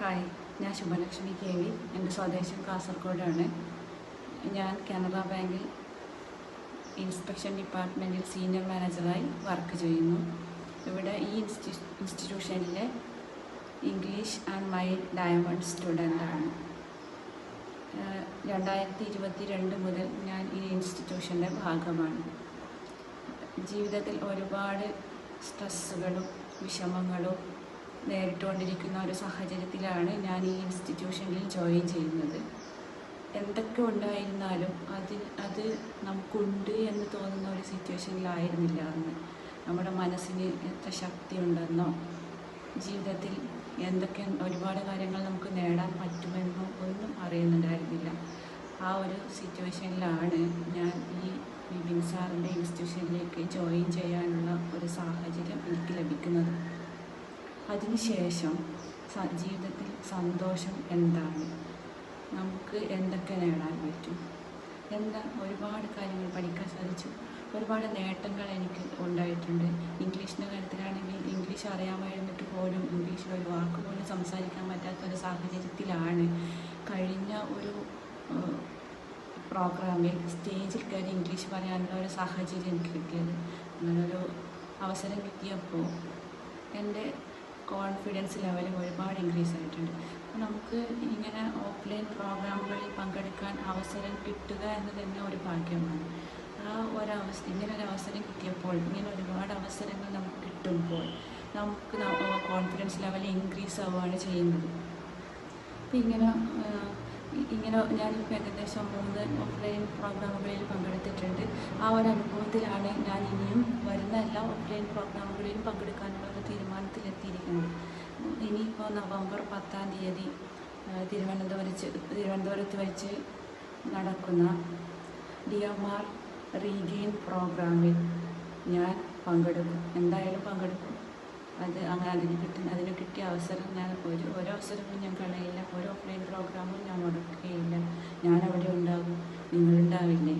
Hi ഞാൻ Subhalakshmi K V എന്റെ സ്വദേശം കാസർഗോഡാണ്. ഞാൻ കാനറ ബാങ്കിൽ ഇൻസ്പെക്ഷൻ ഡിപ്പാർട്ട്മെന്റിൽ സീനിയർ മാനേജറായി വർക്ക് ചെയ്യുന്നു. ഇവിടെ ഈ ഇൻസ്റ്റി ഇൻസ്റ്റിറ്റ്യൂഷനിലെ ഇംഗ്ലീഷ് ആൻഡ് മൈ ഡയമണ്ട് സ്റ്റുഡന്റാണ്. രണ്ടായിരത്തി ഇരുപത്തി രണ്ട് മുതൽ ഞാൻ ഈ ഇൻസ്റ്റിറ്റ്യൂഷന്റെ ഭാഗമാണ്. ജീവിതത്തിൽ ഒരുപാട് സ്ട്രെസ്സുകളും വിഷമങ്ങളും നേരിട്ടുകൊണ്ടിരിക്കുന്ന ഒരു സാഹചര്യത്തിലാണ് ഞാൻ ഈ ഇൻസ്റ്റിറ്റ്യൂഷനിൽ ജോയിൻ ചെയ്യുന്നത്. എന്തൊക്കെ ഉണ്ടായിരുന്നാലും അതിൽ അത് നമുക്കുണ്ട് എന്ന് തോന്നുന്ന ഒരു സിറ്റുവേഷനിലായിരുന്നില്ല അന്ന്. നമ്മുടെ മനസ്സിന് എത്ര ശക്തി ഉണ്ടെന്നോ ജീവിതത്തിൽ എന്തൊക്കെ ഒരുപാട് കാര്യങ്ങൾ നമുക്ക് നേടാൻ പറ്റുമെന്നോ ഒന്നും അറിയുന്നുണ്ടായിരുന്നില്ല. ആ ഒരു സിറ്റുവേഷനിലാണ് ഞാൻ ഈ വിപിൻ സാറിന്റെ ഇൻസ്റ്റിറ്റ്യൂഷനിലേക്ക് ജോയിൻ ചെയ്യാനുള്ള ഒരു സാഹചര്യം എനിക്ക് ലഭിക്കുന്നത്. അതിനുശേഷം ജീവിതത്തിൽ സന്തോഷം എന്താണ്? നമുക്ക് എന്തൊക്കെ നേടാൻ പറ്റും? എന്താ ഒരുപാട് കാര്യങ്ങൾ പഠിക്കാൻ സാധിച്ചു. ഒരുപാട് നേട്ടങ്ങൾ എനിക്ക് ഉണ്ടായിട്ടുണ്ട്. ഇംഗ്ലീഷിന്റെ കാര്യത്തിലാണെങ്കിൽ ഇംഗ്ലീഷ് അറിയാമായിരുന്നിട്ട് പോലും ഇംഗ്ലീഷിൽ ഒരു വാക്ക് പോലും സംസാരിക്കാൻ പറ്റാത്ത ഒരു സാഹചര്യത്തിലാണ് കഴിഞ്ഞ ഒരു പ്രോഗ്രാമിൽ സ്റ്റേജിൽ കയറി ഇംഗ്ലീഷ് പറയാനുള്ള ഒരു സാഹചര്യം എനിക്ക് കിട്ടിയത്. അങ്ങനൊരു അവസരം കിട്ടിയപ്പോൾ എന്റെ കോൺഫിഡൻസ് ലെവലും ഒരുപാട് ഇൻക്രീസ് ആയിട്ടുണ്ട്. അപ്പോൾ നമുക്ക് ഇങ്ങനെ ഓഫ്ലൈൻ പ്രോഗ്രാമുകളിൽ പങ്കെടുക്കാൻ അവസരം കിട്ടുക എന്ന് തന്നെ ഒരു ഭാഗ്യമാണ്. ആ ഒരവസ്ഥ ഇങ്ങനെ ഒരു അവസരം കിട്ടിയപ്പോൾ ഇങ്ങനെ ഒരുപാട് അവസരങ്ങൾ നമുക്ക് കിട്ടുമ്പോൾ നമുക്ക് കോൺഫിഡൻസ് ലെവൽ ഇൻക്രീസ് ആവുകയാണ് ചെയ്യുന്നത്. അപ്പം ഇങ്ങനെ ഇങ്ങനെ ഞാനിപ്പോൾ ഏകദേശം മൂന്ന് ഓഫ്ലൈൻ പ്രോഗ്രാമുകളിൽ പങ്കെടുത്തിട്ടുണ്ട്. ആ ഒരു അനുഭവത്തിലാണ് ഞാൻ ഇനിയും വരുന്ന എല്ലാ ഓഫ്ലൈൻ പ്രോഗ്രാമുകളിലും പങ്കെടുക്കാനുള്ള ഒരു തീരുമാനത്തിലെത്തിയിരിക്കുന്നത് ഇനിയിപ്പോൾ നവംബർ പത്താം തീയതി തിരുവനന്തപുരത്ത് തിരുവനന്തപുരത്ത് വെച്ച് നടക്കുന്ന ഡി എം ആർ റീഗെയിൻ പ്രോഗ്രാമിൽ ഞാൻ പങ്കെടുക്കും. എന്തായാലും പങ്കെടുക്കും. അത് അങ്ങനെ അതിന് കിട്ടുന്ന അതിന് കിട്ടിയ അവസരം ഞാൻ ഒരു ഓരോ അവസരവും ഞാൻ കളയില്ല ഓരോ ഓഫ്ലൈൻ പ്രോഗ്രാമും ഞാൻ മുടക്കുകയില്ല ഞാൻ അവിടെ ഉണ്ടാകും. നിങ്ങളുണ്ടാവില്ലേ?